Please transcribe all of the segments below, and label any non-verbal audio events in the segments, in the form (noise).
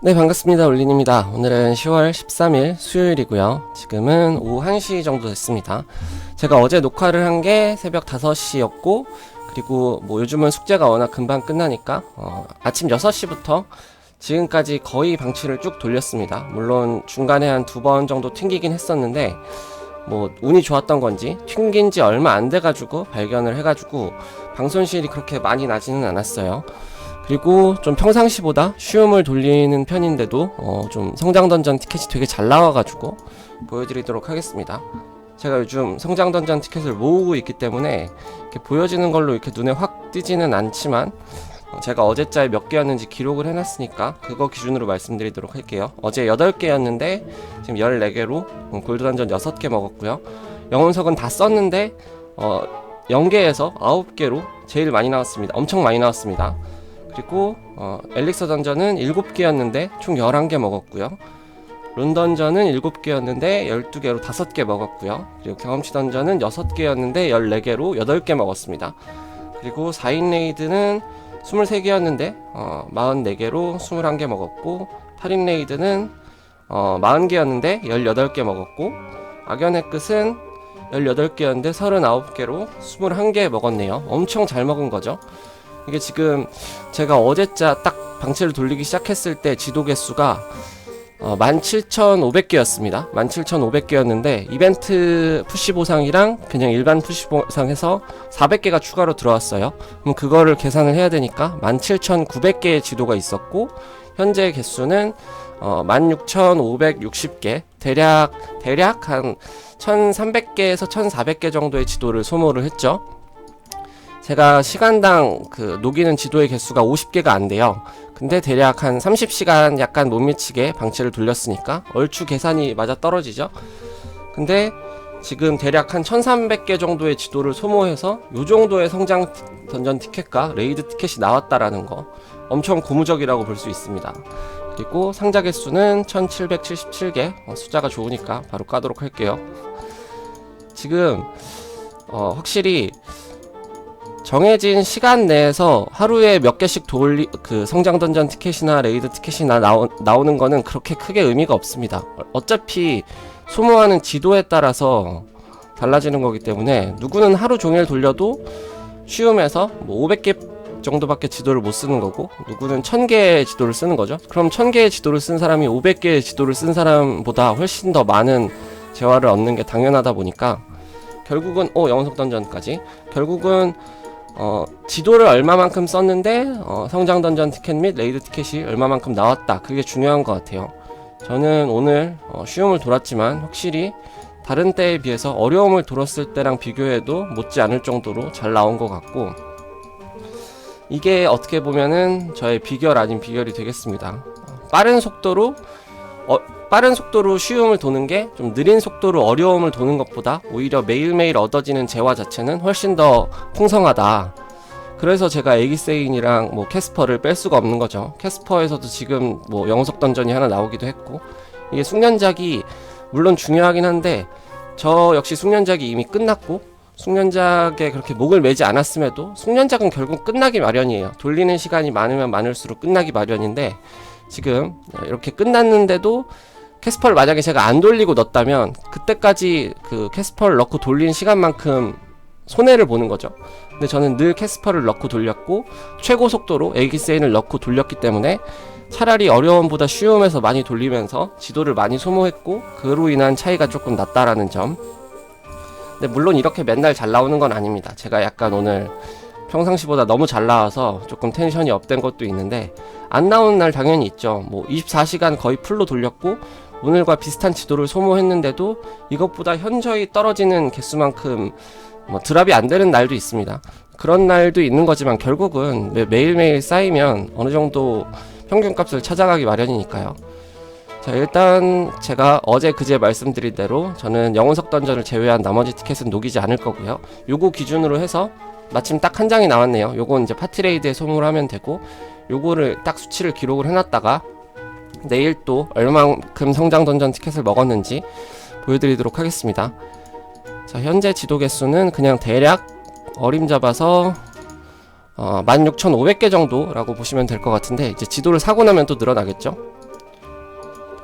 네, 반갑습니다. 올린입니다. 오늘은 10월 13일 수요일이고요. 지금은 오후 1시 정도 됐습니다. 제가 어제 녹화를 한 게 새벽 5시였고, 그리고 뭐 요즘은 숙제가 워낙 금방 끝나니까, 어, 아침 6시부터 지금까지 거의 방치를 쭉 돌렸습니다. 물론 중간에 한 두 번 정도 튕기긴 했었는데, 뭐 운이 좋았던 건지 튕긴 지 얼마 안 돼가지고 발견을 해가지고 방손실이 그렇게 많이 나지는 않았어요. 그리고 좀 평상시보다 쉬움을 돌리는 편인데도 어, 좀 성장 던전 티켓이 되게 잘 나와가지고 보여드리도록 하겠습니다. 제가 요즘 성장 던전 티켓을 모으고 있기 때문에 이렇게 보여지는 걸로 이렇게 눈에 확 띄지는 않지만 어, 제가 어제자에 몇 개였는지 기록을 해놨으니까 그거 기준으로 말씀드리도록 할게요. 어제 8개였는데 지금 14개로 어, 골드 던전 6개 먹었고요. 영혼석은 다 썼는데 어, 0개에서 9개로 제일 많이 나왔습니다. 엄청 많이 나왔습니다. 그리고 어, 엘릭서 던전은 7개였는데 총 11개 먹었고요. 룬 던전은 7개였는데 12개로 5개 먹었고요. 그리고 경험치 던전은 6개였는데 14개로 8개 먹었습니다. 그리고 4인 레이드는 23개였는데 어, 44개로 21개 먹었고 8인 레이드는 어, 40개였는데 18개 먹었고 악연의 끝은 18개였는데 39개로 21개 먹었네요. 엄청 잘 먹은 거죠. 이게 지금 제가 어제자 딱 방치를 돌리기 시작했을 때 지도 개수가 어, 17,500개였습니다. 17,500개였는데 이벤트 푸시 보상이랑 그냥 일반 푸시 보상해서 400개가 추가로 들어왔어요. 그럼 그거를 계산을 해야 되니까 17,900개의 지도가 있었고 현재 개수는 어, 16,560개 대략 대략 한 1,300개에서 1,400개 정도의 지도를 소모를 했죠. 제가 시간당 그 녹이는 지도의 개수가 50개가 안 돼요. 근데 대략 한 30시간 약간 못 미치게 방치를 돌렸으니까 얼추 계산이 맞아 떨어지죠. 근데 지금 대략 한 1300개 정도의 지도를 소모해서 요 정도의 성장 던전 티켓과 레이드 티켓이 나왔다라는 거 엄청 고무적이라고 볼 수 있습니다. 그리고 상자 개수는 1777개 어, 숫자가 좋으니까 바로 까도록 할게요. 지금 어, 확실히 정해진 시간 내에서 하루에 몇 개씩 돌리 그 성장 던전 티켓이나 레이드 티켓이나 나오, 나오는 거는 그렇게 크게 의미가 없습니다. 어차피 소모하는 지도에 따라서 달라지는 거기 때문에 누구는 하루 종일 돌려도 쉬움에서 뭐 500개 정도밖에 지도를 못 쓰는 거고 누구는 1000개의 지도를 쓰는 거죠. 그럼 1000개의 지도를 쓴 사람이 500개의 지도를 쓴 사람보다 훨씬 더 많은 재화를 얻는 게 당연하다 보니까 결국은 어 영석 던전까지 결국은 어, 지도를 얼마만큼 썼는데 어, 성장 던전 티켓 및 레이드 티켓이 얼마만큼 나왔다. 그게 중요한 것 같아요. 저는 오늘 어, 쉬움을 돌았지만 확실히 다른 때에 비해서 어려움을 돌았을 때랑 비교해도 못지 않을 정도로 잘 나온 것 같고 이게 어떻게 보면은 저의 비결 아닌 비결이 되겠습니다. 어, 빠른 속도로 어, 빠른 속도로 쉬움을 도는 게 좀 느린 속도로 어려움을 도는 것보다 오히려 매일매일 얻어지는 재화 자체는 훨씬 더 풍성하다. 그래서 제가 에기세인이랑 뭐 캐스퍼를 뺄 수가 없는 거죠. 캐스퍼에서도 지금 뭐 영석 던전이 하나 나오기도 했고 이게 숙련작이 물론 중요하긴 한데 저 역시 숙련작이 이미 끝났고 숙련작에 그렇게 목을 매지 않았음에도 숙련작은 결국 끝나기 마련이에요. 돌리는 시간이 많으면 많을수록 끝나기 마련인데 지금 이렇게 끝났는데도 캐스퍼를 만약에 제가 안 돌리고 넣었다면 그때까지 그 캐스퍼를 넣고 돌린 시간만큼 손해를 보는 거죠. 근데 저는 늘 캐스퍼를 넣고 돌렸고 최고 속도로 에기세인을 넣고 돌렸기 때문에 차라리 어려움보다 쉬움에서 많이 돌리면서 지도를 많이 소모했고 그로 인한 차이가 조금 났다라는 점. 근데 물론 이렇게 맨날 잘 나오는 건 아닙니다. 제가 약간 오늘 평상시보다 너무 잘 나와서 조금 텐션이 업된 것도 있는데 안 나오는 날 당연히 있죠. 뭐 24시간 거의 풀로 돌렸고 오늘과 비슷한 지도를 소모했는데도 이것보다 현저히 떨어지는 개수만큼 뭐 드랍이 안 되는 날도 있습니다. 그런 날도 있는 거지만 결국은 매, 매일매일 쌓이면 어느 정도 평균값을 찾아가기 마련이니까요. 자 일단 제가 어제 그제 말씀드린 대로 저는 영혼석 던전을 제외한 나머지 티켓은 녹이지 않을 거고요. 요거 기준으로 해서 마침 딱 한 장이 나왔네요. 요건 이제 파티레이드에 소모를 하면 되고 요거를 딱 수치를 기록을 해놨다가 내일 또 얼마만큼 성장 던전 티켓을 먹었는지 보여드리도록 하겠습니다. 자 현재 지도 개수는 그냥 대략 어림 잡아서 어, 16,500개 정도라고 보시면 될 것 같은데 이제 지도를 사고 나면 또 늘어나겠죠.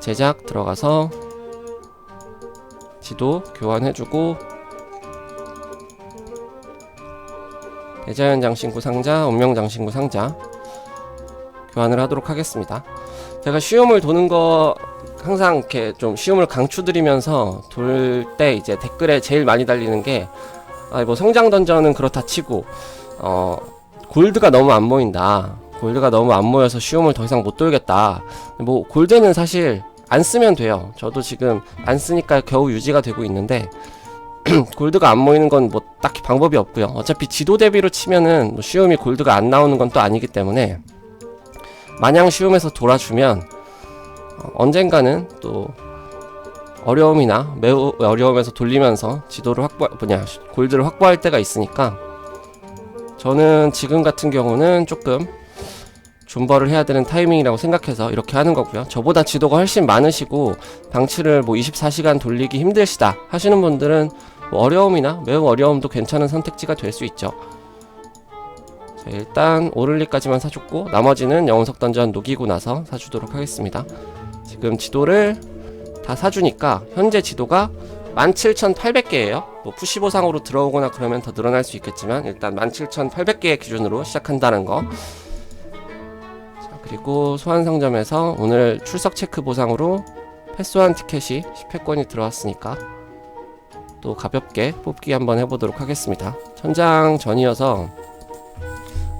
제작 들어가서 지도 교환해주고 대자연 장신구 상자, 운명 장신구 상자 교환을 하도록 하겠습니다. 제가 쉬움을 도는 거 항상 이렇게 좀 쉬움을 강추드리면서 돌 때 이제 댓글에 제일 많이 달리는 게 아, 뭐 성장 던전은 그렇다 치고 어 골드가 너무 안 모인다. 골드가 너무 안 모여서 쉬움을 더 이상 못 돌겠다. 뭐 골드는 사실 안 쓰면 돼요. 저도 지금 안 쓰니까 겨우 유지가 되고 있는데 (clears throat) 골드가 안 모이는 건 뭐 딱히 방법이 없고요. 어차피 지도 대비로 치면은 뭐 쉬움이 골드가 안 나오는 건 또 아니기 때문에 마냥 쉬움에서 돌아주면 어, 언젠가는 또 어려움이나 매우 어려움에서 돌리면서 지도를 확보 뭐냐 골드를 확보할 때가 있으니까 저는 지금 같은 경우는 조금 존버를 해야 되는 타이밍이라고 생각해서 이렇게 하는 거고요. 저보다 지도가 훨씬 많으시고 방치를 뭐 24시간 돌리기 힘드시다 하시는 분들은 뭐 어려움이나 매우 어려움도 괜찮은 선택지가 될 수 있죠. 자, 일단 오를리까지만 사줬고 나머지는 영웅석 던전 녹이고 나서 사주도록 하겠습니다. 지금 지도를 다 사주니까 현재 지도가 17,800개예요. 뭐 푸시 보상으로 들어오거나 그러면 더 늘어날 수 있겠지만 일단 17,800개 기준으로 시작한다는 거. 자, 그리고 소환 상점에서 오늘 출석 체크 보상으로 패스한 티켓이 10회권이 들어왔으니까 또 가볍게 뽑기 한번 해보도록 하겠습니다. 천장 전이어서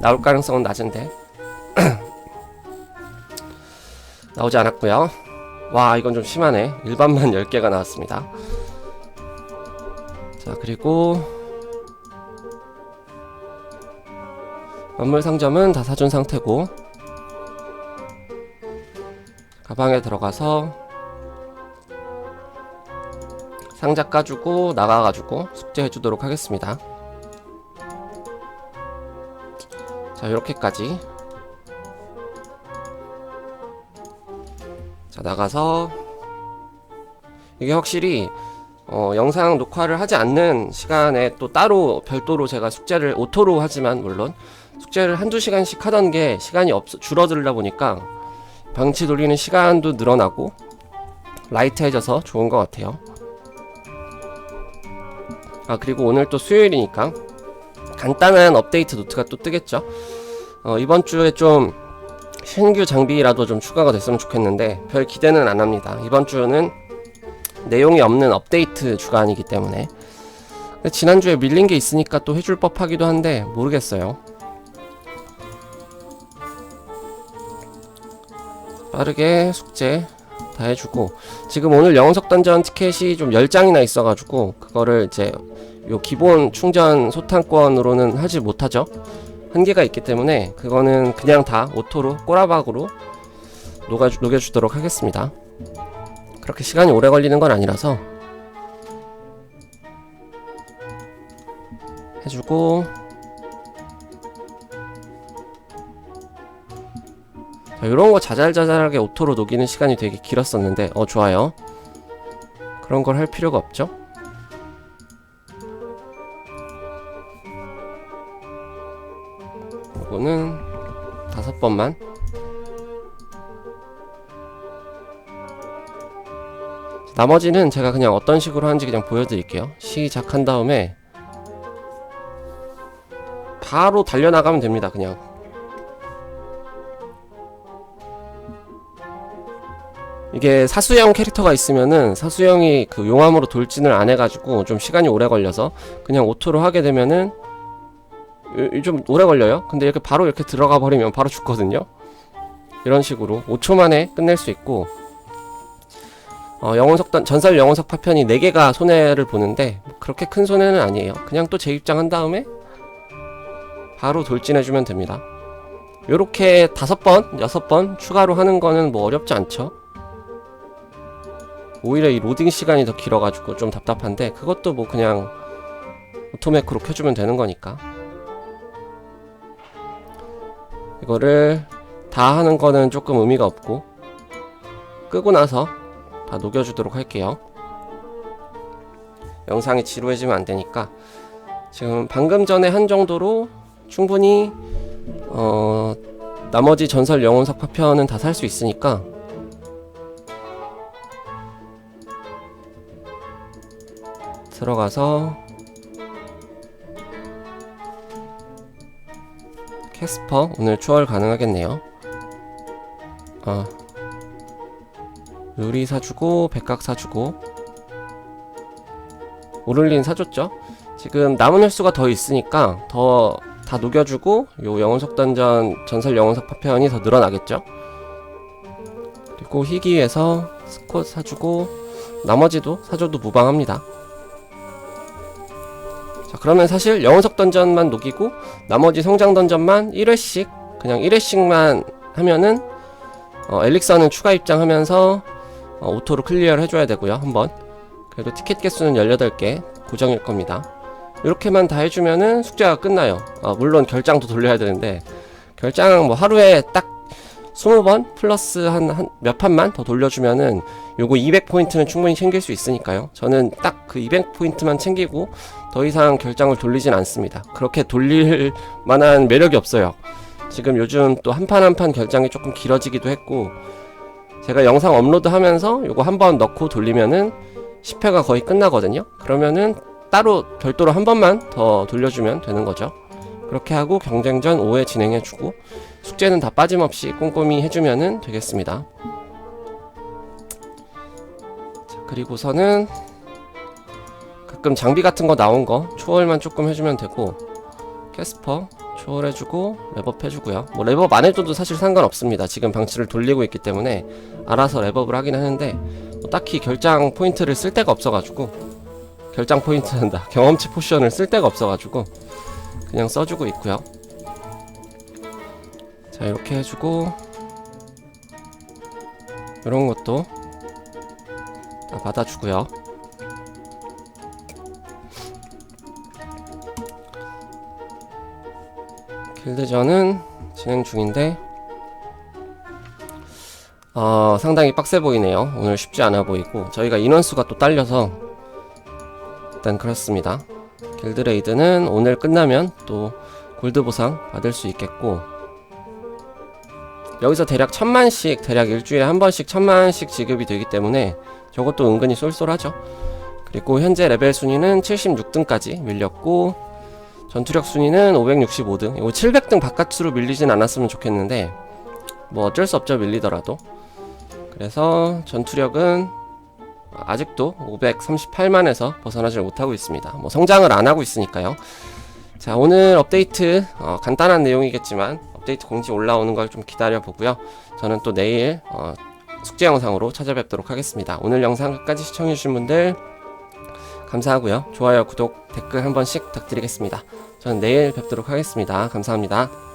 나올 가능성은 낮은데 (clears throat) 나오지 않았고요. 와 이건 좀 심하네. 일반만 (laughs) 10개가 나왔습니다. 자 그리고 만물 상점은 다 사준 상태고 가방에 들어가서 상자 까주고 나가가지고 숙제 해 주도록 하겠습니다. 자 이렇게까지 자 나가서 이게 확실히 어, 영상 녹화를 하지 않는 시간에 또 따로 별도로 제가 숙제를 오토로 하지만 물론 숙제를 한두 시간씩 하던 게 시간이 없 줄어들다 보니까 방치 돌리는 시간도 늘어나고 라이트해져서 좋은 것 같아요. 아 그리고 오늘 또 수요일이니까 간단한 업데이트 노트가 또 뜨겠죠. 어, 이번 주에 좀 신규 장비라도 좀 추가가 됐으면 좋겠는데 별 기대는 안 합니다. 이번 주는 내용이 없는 업데이트 주간이기 때문에 지난주에 밀린 게 있으니까 또 해줄 법하기도 한데 모르겠어요. 빠르게 숙제 다 해주고 지금 오늘 영원석 던전 티켓이 좀 10장이나 있어가지고 그거를 이제 요 기본 충전 소탕권으로는 하지 못하죠. 한계가 있기 때문에 그거는 그냥 다 오토로 꼬라박으로 녹아 녹여주도록 하겠습니다. 그렇게 시간이 오래 걸리는 건 아니라서 해주고 자, 이런 거 자잘자잘하게 오토로 녹이는 시간이 되게 길었었는데 어 좋아요. 그런 걸 할 필요가 없죠. 이거는 다섯 번만 나머지는 제가 그냥 어떤 식으로 하는지 그냥 보여드릴게요 시작한 다음에 바로 달려나가면 됩니다 그냥 이게 사수형 캐릭터가 있으면은 사수형이 그 용암으로 돌진을 안 해가지고 좀 시간이 오래 걸려서 그냥 오토로 하게 되면은 요- 좀 오래 걸려요. 근데 이렇게 바로 이렇게 들어가 버리면 바로 죽거든요. 이런 식으로 5초 만에 끝낼 수 있고 어, 영혼석 던- 전설 영혼석 파편이 4개가 손해를 보는데 뭐 그렇게 큰 손해는 아니에요. 그냥 또 재입장한 다음에 바로 돌진해주면 됩니다. 요렇게 다섯 번, 여섯 번 추가로 하는 거는 뭐 어렵지 않죠. 오히려 이 로딩 시간이 더 길어가지고 좀 답답한데 그것도 뭐 그냥 오토매크로 켜주면 되는 거니까. 이거를 다 하는 거는 조금 의미가 없고 끄고 나서 다 녹여주도록 할게요. 영상이 지루해지면 안 되니까 지금 방금 전에 한 정도로 충분히 어 나머지 전설 영혼석 파편은 다 살 수 있으니까 들어가서 캐스퍼 오늘 추월 가능하겠네요. 아 유리 사주고 백각 사주고 오를린 사줬죠. 지금 남은 횟수가 더 있으니까 더 다 녹여주고 요 영혼석 던전 전설 영혼석 파편이 더 늘어나겠죠. 그리고 희귀에서 스콧 사주고 나머지도 사줘도 무방합니다. 자 그러면 사실 영혼석 던전만 녹이고 나머지 성장 던전만 1회씩 그냥 1회씩만 하면은 어, 엘릭서는 추가 입장하면서 어, 오토로 클리어를 해줘야 되고요 한번. 그래도 티켓 개수는 18개 고정일 겁니다. 이렇게만 다 해주면은 숙제가 끝나요. 어, 물론 결장도 돌려야 되는데 결장 뭐 하루에 딱 20번 플러스 한, 한몇 판만 더 돌려주면은 요거 200포인트는 충분히 챙길 수 있으니까요. 저는 딱 그 200포인트만 챙기고 더 이상 결장을 돌리진 않습니다. 그렇게 돌릴 만한 매력이 없어요. 지금 요즘 또 한 판 한 판 결장이 조금 길어지기도 했고 제가 영상 업로드 하면서 요거 한 번 넣고 돌리면은 10회가 거의 끝나거든요. 그러면은 따로 별도로 한 번만 더 돌려주면 되는 거죠. 그렇게 하고 경쟁전 5회 진행해주고 숙제는 다 빠짐없이 꼼꼼히 해주면은 되겠습니다. 자, 그리고서는 가끔 장비 같은 거 나온 거 초월만 조금 해주면 되고 캐스퍼 초월해주고 랩업 해주고요. 뭐 랩업 안 해줘도 사실 상관없습니다. 지금 방치를 돌리고 있기 때문에 알아서 랩업을 하긴 하는데 뭐 딱히 결장 포인트를 쓸 데가 없어가지고 결장 포인트 한다. (laughs) 경험치 포션을 쓸 데가 없어가지고 그냥 써주고 있고요 자 이렇게 해주고 이런 것도 다 받아주고요 길드전은 진행 중인데 어, 상당히 빡세 보이네요. 오늘 쉽지 않아 보이고 저희가 인원수가 또 딸려서 일단 그렇습니다. 길드레이드는 오늘 끝나면 또 골드 보상 받을 수 있겠고 여기서 대략 천만씩 대략 일주일에 한 번씩 천만씩 지급이 되기 때문에 저것도 은근히 쏠쏠하죠. 그리고 현재 레벨 순위는 76등까지 밀렸고 전투력 순위는 565등. 이거 700등 바깥으로 밀리진 않았으면 좋겠는데 뭐 어쩔 수 없죠 밀리더라도. 그래서 전투력은 아직도 538만에서 벗어나질 못하고 있습니다. 뭐 성장을 안 하고 있으니까요. 자 오늘 업데이트 어, 간단한 내용이겠지만 업데이트 공지 올라오는 걸 좀 기다려 보고요. 저는 또 내일 어, 숙제 영상으로 찾아뵙도록 하겠습니다. 오늘 영상 끝까지 시청해주신 분들 감사하고요. 좋아요, 구독, 댓글 한 번씩 부탁드리겠습니다. 저는 내일 뵙도록 하겠습니다. 감사합니다.